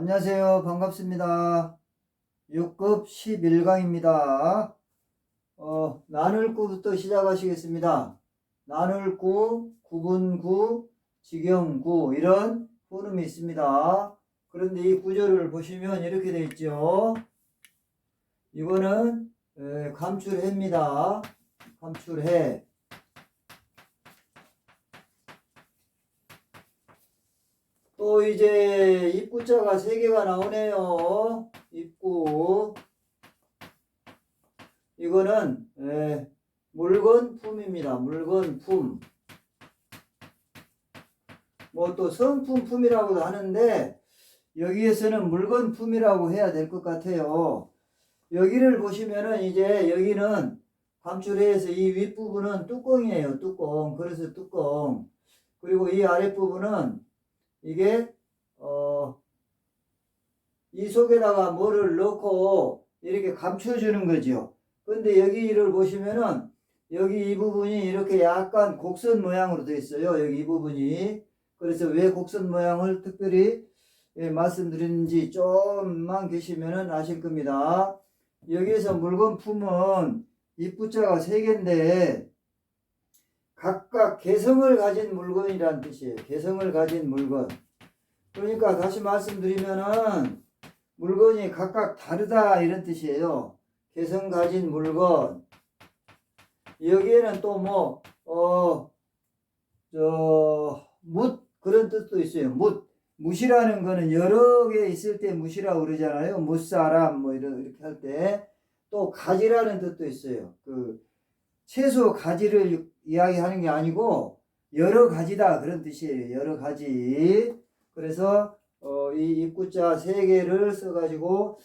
안녕하세요. 반갑습니다. 6급 11강입니다. 어, 나눌구부터 시작하시겠습니다. 나눌구, 구분구, 직영구 이런 후름이 있습니다. 그런데 이 구조를 보시면 이렇게 되어 있죠. 이거는 에, 감출해입니다. 감출해. 또 이제 입구자가 세 개가 나오네요. 입구. 이거는 에, 물건 품입니다. 물건 품. 뭐 또 성품 품이라고도 하는데 여기에서는 물건 품이라고 해야 될 것 같아요. 여기를 보시면은 이제 여기는 감출해에서 이 윗부분은 뚜껑이에요. 뚜껑. 그래서 뚜껑. 그리고 이 아랫부분은 이게 어, 이 속에다가 뭐를 넣고 이렇게 감춰주는 거죠. 근데 여기를 보시면은 여기 이 부분이 이렇게 약간 곡선 모양으로 되어 있어요. 여기 이 부분이. 그래서 왜 곡선 모양을 특별히 예, 말씀드리는지 좀만 계시면은 아실 겁니다. 여기에서 물건 품은 입구자가 세 개인데 각각 개성을 가진 물건이라는 뜻이에요. 개성을 가진 물건. 그러니까 다시 말씀드리면은 물건이 각각 다르다 이런 뜻이에요. 개성 가진 물건. 여기에는 또 뭐, 어, 저, 묻, 그런 뜻도 있어요. 묻. 묻이라는 거는 여러 개 있을 때 묻이라고 그러잖아요. 묻사람, 뭐, 이런, 이렇게 할 때. 또 가지라는 뜻도 있어요. 그, 채소 가지를 이야기하는 게 아니고 여러 가지다 그런 뜻이에요. 여러 가지. 그래서 어, 이 입구자 세 개를 써가지고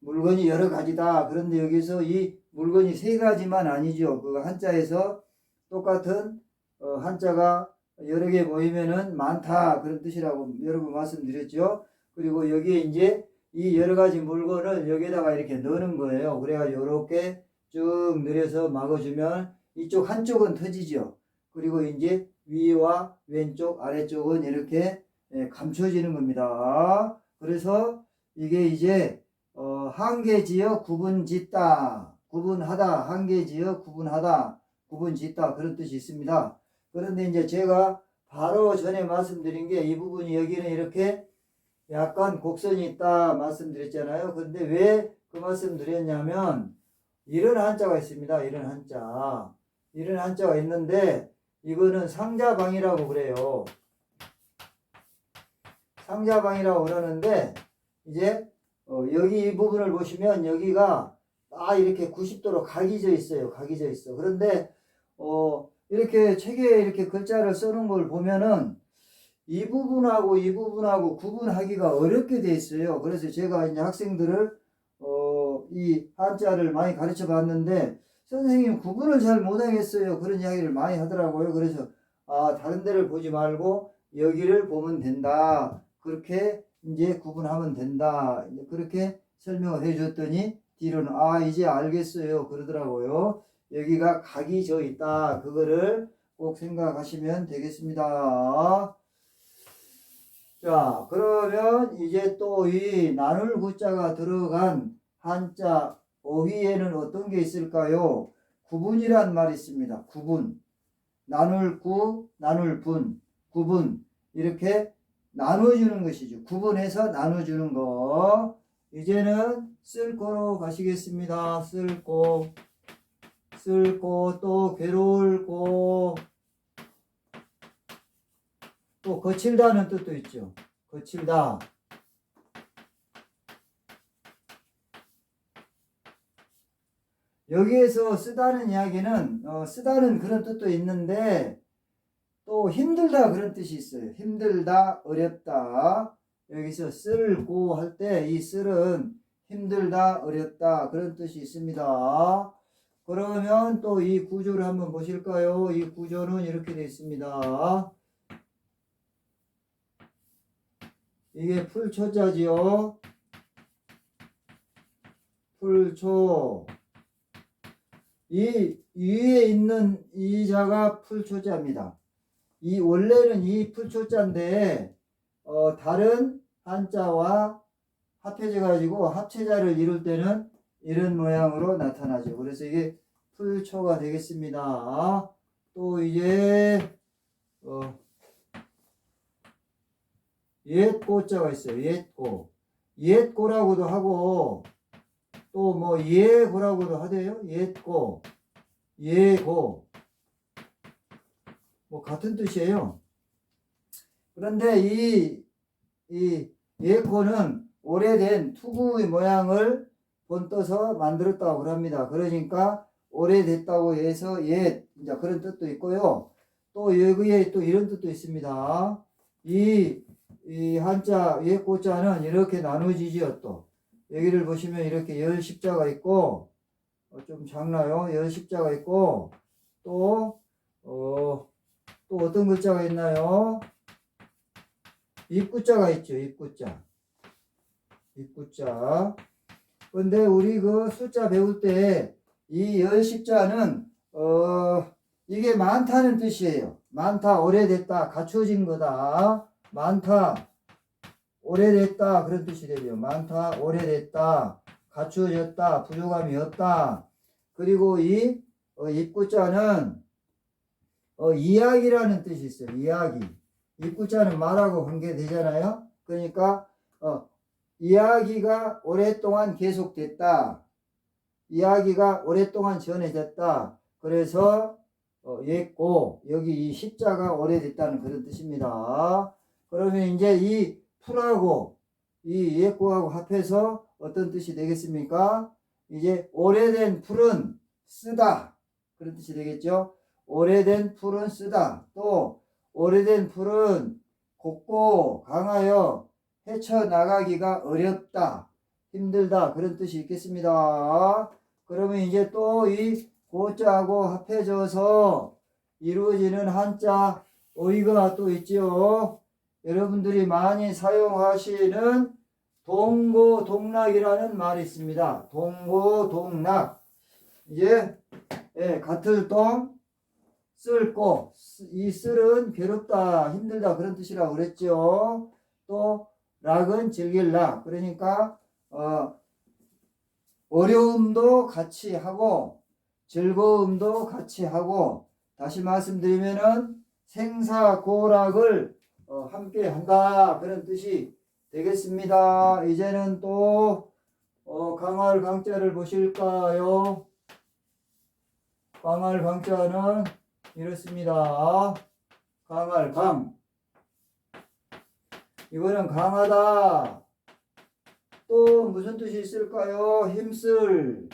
물건이 여러 가지다. 그런데 여기서 이 물건이 세 가지만 아니죠. 그 한자에서 똑같은 어, 한자가 여러 개 모이면은 많다 그런 뜻이라고 여러 번 말씀드렸죠. 그리고 여기에 이제 이 여러 가지 물건을 여기다가 이렇게 넣는 거예요. 그래가지고 이렇게 쭉 늘려서 막아주면 이쪽 한쪽은 터지죠. 그리고 이제 위와 왼쪽, 아래쪽은 이렇게 예, 감춰지는 겁니다. 그래서 이게 이제 어, 한계지어 구분짓다, 구분하다, 한계지어 구분하다, 구분짓다 그런 뜻이 있습니다. 그런데 이제 제가 바로 전에 말씀드린 게 이 부분이 여기는 이렇게 약간 곡선이 있다 말씀드렸잖아요. 근데 왜 그 말씀 드렸냐면 이런 한자가 있습니다. 이런 한자. 이런 한자가 있는데 이거는 상자방이라고 그래요. 상자방이라고 그러는데 이제 어, 여기 이 부분을 보시면 여기가 딱 이렇게 90도로 각이져 있어요. 각이져 있어. 그런데 어, 이렇게 책에 이렇게 글자를 써놓은 걸 보면은 이 부분하고 이 부분하고 구분하기가 어렵게 돼 있어요. 그래서 제가 이제 학생들을 어, 이 한자를 많이 가르쳐 봤는데 선생님 구분을 잘 못하겠어요. 그런 이야기를 많이 하더라고요. 그래서 아 다른 데를 보지 말고 여기를 보면 된다. 그렇게 이제 구분하면 된다. 그렇게 설명을 해줬더니 뒤로는 아 이제 알겠어요. 그러더라고요. 여기가 각이 져 있다. 그거를 꼭 생각하시면 되겠습니다. 자, 그러면 이제 또 이 나눌 구자가 들어간 한자 어휘에는 어떤 게 있을까요? 구분이란 말이 있습니다. 구분. 나눌 구, 나눌 분, 구분. 이렇게 나눠주는 것이죠. 구분해서 나눠주는 거. 이제는 쓸 거로 가시겠습니다. 쓸 거. 쓸 거, 또 괴로울 거. 또 거칠다는 뜻도 있죠. 거칠다. 여기에서 쓰다는 이야기는 어, 쓰다는 그런 뜻도 있는데 또 힘들다 그런 뜻이 있어요. 힘들다, 어렵다. 여기서 쓸고 할 때 이 쓸은 힘들다, 어렵다 그런 뜻이 있습니다. 그러면 또 이 구조를 한번 보실까요? 이 구조는 이렇게 되어 있습니다. 이게 풀초자지요. 풀초. 이 위에 있는 이 자가 풀초자입니다. 이 원래는 이 풀초자인데 어, 다른 한자와 합해져 가지고 합체자를 이룰 때는 이런 모양으로 나타나죠. 그래서 이게 풀초가 되겠습니다. 또 이제 어, 옛고자가 있어요. 옛고. 옛고라고도 하고 또 뭐 예고라고도 하대요. 옛고. 예고. 뭐 같은 뜻이에요. 그런데 이, 이 예고는 오래된 투구의 모양을 본떠서 만들었다고 합니다. 그러니까 오래됐다고 해서 옛, 이제 그런 뜻도 있고요. 또 여기에 또 이런 뜻도 있습니다. 이, 이 한자, 옛 고자는 이렇게 나누어지지요, 또. 여기를 보시면 이렇게 열 십자가 있고, 어, 좀 작나요? 열 십자가 있고, 또, 어, 또 어떤 글자가 있나요? 입구자가 있죠, 입구자. 입구자. 근데 우리 그 숫자 배울 때 이 열십자는 어 이게 많다는 뜻이에요. 많다, 오래됐다, 갖추어진 거다. 많다, 오래됐다 그런 뜻이 되죠. 많다, 오래됐다, 갖추어졌다, 부족함이 없다. 그리고 이 어, 입구자는 어, 이야기라는 뜻이 있어요. 이야기. 입구자는 말하고 관계되잖아요. 그러니까 어, 이야기가 오랫동안 계속됐다. 이야기가 오랫동안 전해졌다. 그래서 어, 옛고 여기 이 십자가 오래됐다는 그런 뜻입니다. 그러면 이제 이 풀하고 이 옛고하고 합해서 어떤 뜻이 되겠습니까? 이제 오래된 풀은 쓰다 그런 뜻이 되겠죠. 오래된 풀은 쓰다. 또 오래된 풀은 곱고 강하여 헤쳐나가기가 어렵다. 힘들다. 그런 뜻이 있겠습니다. 그러면 이제 또 이 고자하고 합해져서 이루어지는 한자 어이가 또 있지요. 여러분들이 많이 사용하시는 동고동락이라는 말이 있습니다. 동고동락. 이제 예, 같을 동 쓸고 이 쓸은 괴롭다 힘들다 그런 뜻이라고 그랬죠. 또 락은 즐길 락 그러니까 어, 어려움도 같이 하고 즐거움도 같이 하고 다시 말씀드리면은 생사고락을 어, 함께 한다 그런 뜻이 되겠습니다. 이제는 또 어, 강할 강자를 보실까요? 강할 강자는 이렇습니다. 강할 강. 이거는 강하다. 또 무슨 뜻이 있을까요? 힘쓸.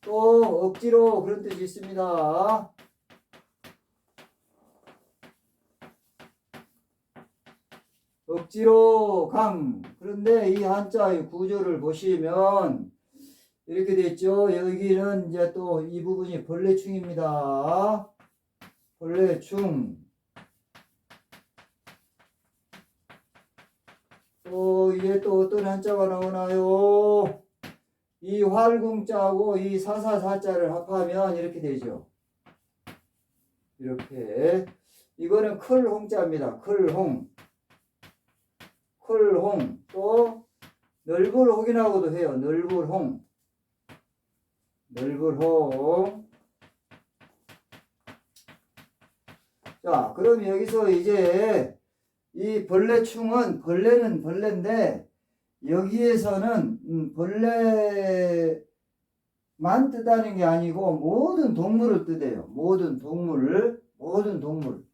또 억지로 그런 뜻이 있습니다. 억지로 강. 그런데 이 한자의 구조를 보시면 이렇게 됐죠. 여기는 이제 또 이 부분이 벌레충입니다. 벌레충. 또 이게 또 어떤 한자가 나오나요? 이 활궁자하고 이 사사사자를 합하면 이렇게 되죠. 이렇게. 이거는 클홍자입니다. 클홍. 클홍. 또 넓을홍이라고도 해요. 넓을홍. 넓을홍. 자, 그럼 여기서 이제 이 벌레충은 벌레는 벌레인데 여기에서는 음, 벌레만 뜻하는 게 아니고 모든 동물을 뜻해요. 모든 동물을 모든 동물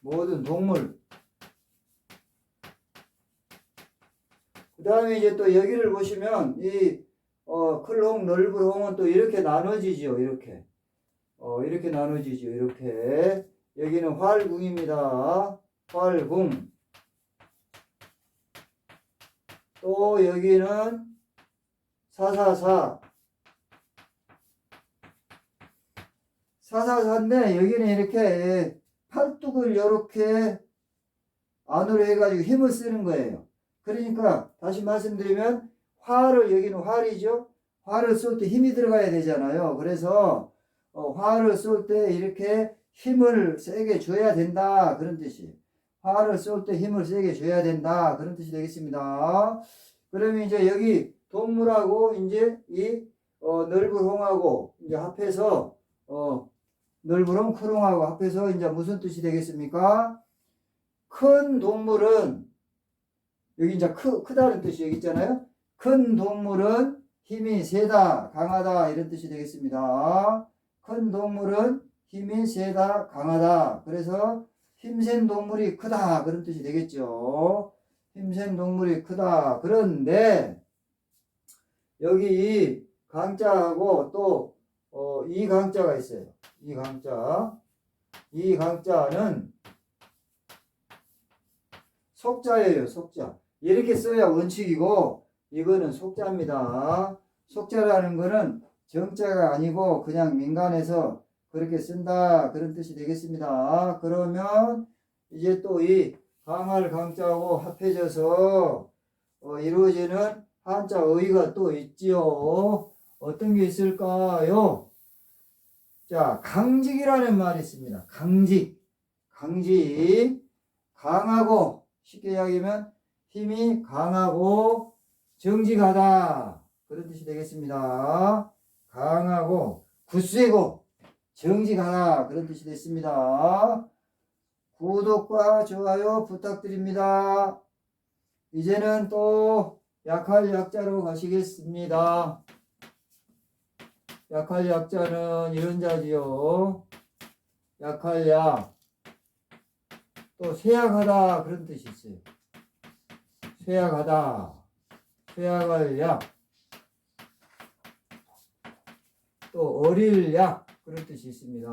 모든 동물 그 다음에 이제 또 여기를 보시면 이 어, 클홍, 넓을홍은 또 이렇게 나눠지죠. 이렇게 어, 이렇게 나눠지죠. 이렇게 여기는 활궁입니다. 활궁. 또 여기는 사사사. 사사사인데 여기는 이렇게 팔뚝을 이렇게 안으로 해가지고 힘을 쓰는 거예요. 그러니까 다시 말씀드리면 활을 여기는 활이죠. 활을 쏠때 힘이 들어가야 되잖아요. 그래서 어, 활을 쏠때 이렇게 힘을 세게 줘야 된다 그런 뜻이에요. 활을 쏠때 힘을 세게 줘야 된다. 그런 뜻이 되겠습니다. 그러면 이제 여기 동물하고 이제 이 어, 넓으홍하고 이제 합해서 어, 넓으홍 크롱하고 합해서 이제 무슨 뜻이 되겠습니까? 큰 동물은 여기 이제 크, 크다는 뜻이 여기 있잖아요. 큰 동물은 힘이 세다, 강하다 이런 뜻이 되겠습니다. 큰 동물은 힘이 세다, 강하다. 그래서 힘센 동물이 크다 그런 뜻이 되겠죠. 힘센 동물이 크다. 그런데 여기 이 강자하고 또 어, 이 강자가 있어요. 이 강자. 이 강자는 속자예요, 속자. 이렇게 써야 원칙이고 이거는 속자입니다. 속자라는 거는 정자가 아니고 그냥 민간에서 그렇게 쓴다 그런 뜻이 되겠습니다. 그러면 이제 또 이 강할 강자하고 합해져서 어, 이루어지는 한자 어휘가 또 있지요. 어떤 게 있을까요? 자, 강직이라는 말이 있습니다. 강직. 강직. 강하고 쉽게 이야기하면 힘이 강하고 정직하다. 그런 뜻이 되겠습니다. 강하고 굳세고 정직하다. 그런 뜻이 됐습니다. 구독과 좋아요 부탁드립니다. 이제는 또 약할 약자로 가시겠습니다. 약할 약자는 이런 자지요. 약할 약. 또 쇠약하다 그런 뜻이 있어요. 쇠약하다. 쇠약할 약. 또 어릴 약 그런 뜻이 있습니다.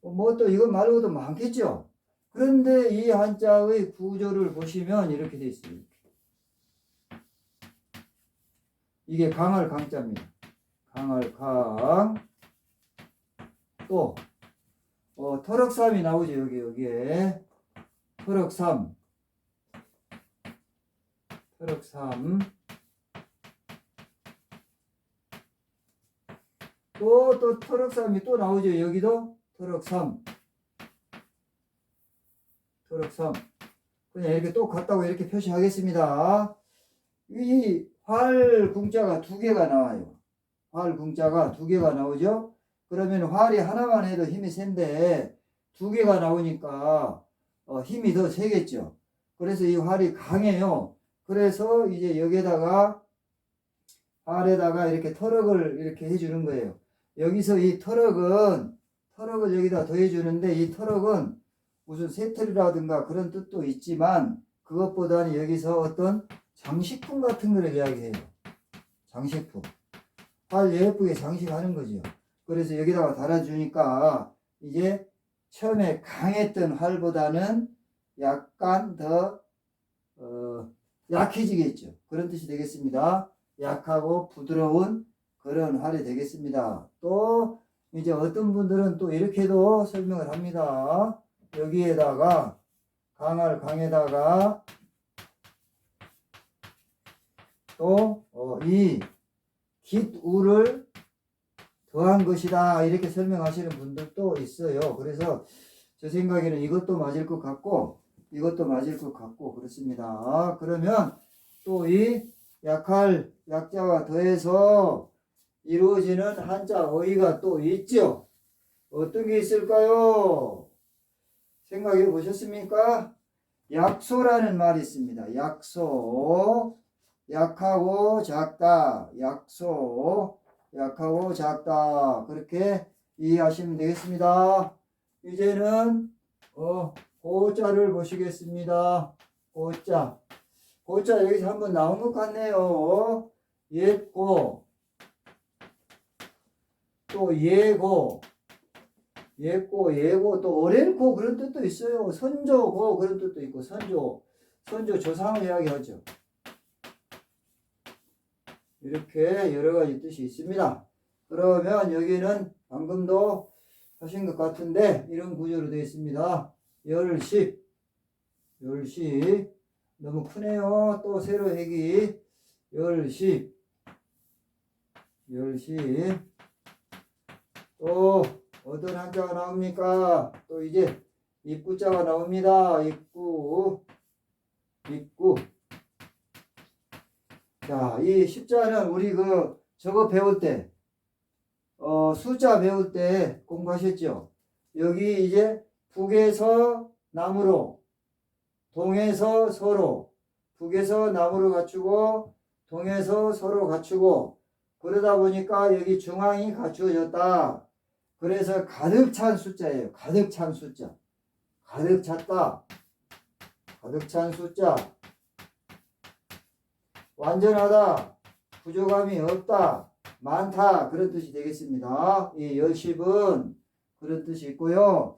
뭐 또 이것 말고도 많겠죠. 그런데 이 한자의 구조를 보시면 이렇게 돼 있어요. 이게 강할 강자입니다. 강할 강. 또 어, 터럭삼이 나오죠 여기 여기에 터럭삼. 터럭삼. 또또 터럭삼이 또 나오죠 여기도 터럭삼. 터럭삼. 그냥 이렇게 또 같다고 이렇게 표시하겠습니다. 이 활 궁자가 두 개가 나와요. 활 궁자가 두 개가 나오죠. 그러면 활이 하나만 해도 힘이 센데 두 개가 나오니까 어, 힘이 더 세겠죠. 그래서 이 활이 강해요. 그래서 이제 여기에다가 활에다가 이렇게 터럭을 이렇게 해주는 거예요. 여기서 이 터럭은 터럭을 여기다 더해주는데 이 터럭은 무슨 새틀이라든가 그런 뜻도 있지만 그것보다는 여기서 어떤 장식품 같은 걸 이야기해요. 장식품. 활 예쁘게 장식하는 거죠. 그래서 여기다가 달아주니까 이제 처음에 강했던 활보다는 약간 더 어, 약해지겠죠. 그런 뜻이 되겠습니다. 약하고 부드러운 그런 활이 되겠습니다. 또 이제 어떤 분들은 또 이렇게도 설명을 합니다. 여기에다가 강할 강에다가 또이 깃우를 더한 것이다 이렇게 설명하시는 분들도 있어요. 그래서 제 생각에는 이것도 맞을 것 같고 이것도 맞을 것 같고 그렇습니다. 그러면 또 이 약할 약자와 더해서 이루어지는 한자 어휘가 또 있죠. 어떤 게 있을까요? 생각해 보셨습니까? 약소라는 말이 있습니다. 약소. 약하고 작다. 약소. 약하고 작다. 그렇게 이해하시면 되겠습니다. 이제는 어, 고자를 보시겠습니다. 고자. 고자 여기서 한번 나온 것 같네요. 옛고. 또 예고. 예고, 예고, 또 어렐고 그런 뜻도 있어요. 선조고 그런 뜻도 있고 선조. 선조 조상을 이야기하죠. 이렇게 여러 가지 뜻이 있습니다. 그러면 여기는 방금도 하신 것 같은데 이런 구조로 되어 있습니다. 열십, 열십 너무 크네요. 또 세로 해기 열십, 열십 또 어떤 한자가 나옵니까? 또 이제 입구자가 나옵니다. 입구, 입구. 자, 이 십자는 우리 그 저거 배울 때, 어, 숫자 배울 때 공부하셨죠? 여기 이제 북에서 남으로, 동에서 서로, 북에서 남으로 갖추고, 동에서 서로 갖추고, 그러다 보니까 여기 중앙이 갖추어졌다. 그래서 가득 찬 숫자예요. 가득 찬 숫자. 가득 찼다. 가득 찬 숫자. 완전하다. 부족함이 없다. 많다. 그런 뜻이 되겠습니다. 이 열십은 그런 뜻이 있고요.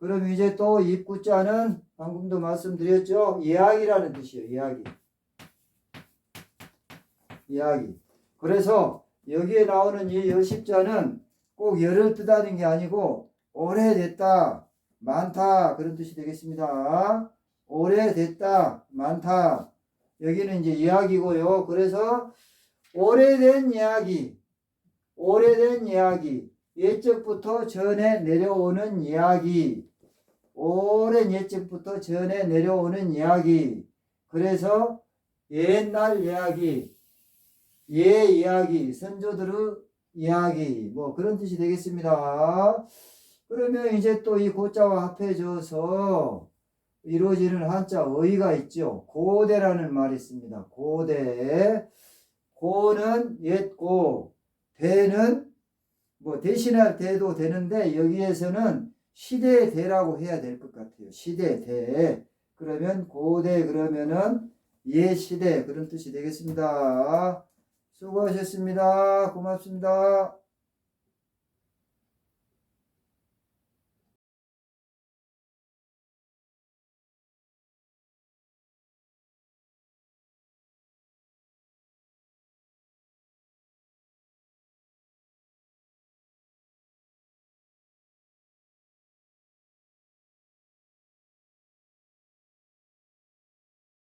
그럼 이제 또 입구자는 방금도 말씀드렸죠. 이야기라는 뜻이에요. 이야기. 이야기. 그래서 여기에 나오는 이 열십자는 꼭 열을 뜻하는 게 아니고 오래됐다, 많다 그런 뜻이 되겠습니다. 오래됐다, 많다. 여기는 이제 이야기고요. 그래서 오래된 이야기, 오래된 이야기, 예적부터 전해 내려오는 이야기, 오랜 예적부터 전해 내려오는 이야기. 그래서 옛날 이야기, 예 이야기, 선조들의 이야기, 뭐 그런 뜻이 되겠습니다. 그러면 이제 또 이 고자와 합해져서 이루어지는 한자 어이가 있죠. 고대라는 말이 있습니다. 고대. 고는 옛고, 대는 뭐 대신할 대도 되는데 여기에서는 시대 대라고 해야 될 것 같아요. 시대 대. 그러면 고대 그러면은 예 시대 그런 뜻이 되겠습니다. 수고하셨습니다. 고맙습니다.